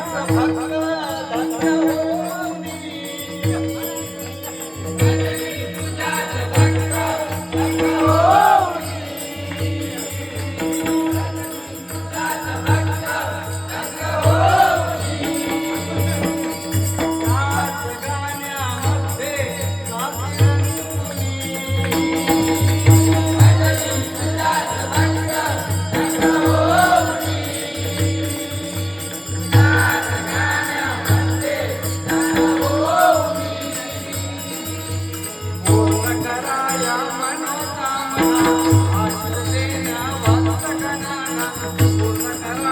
That's a Purna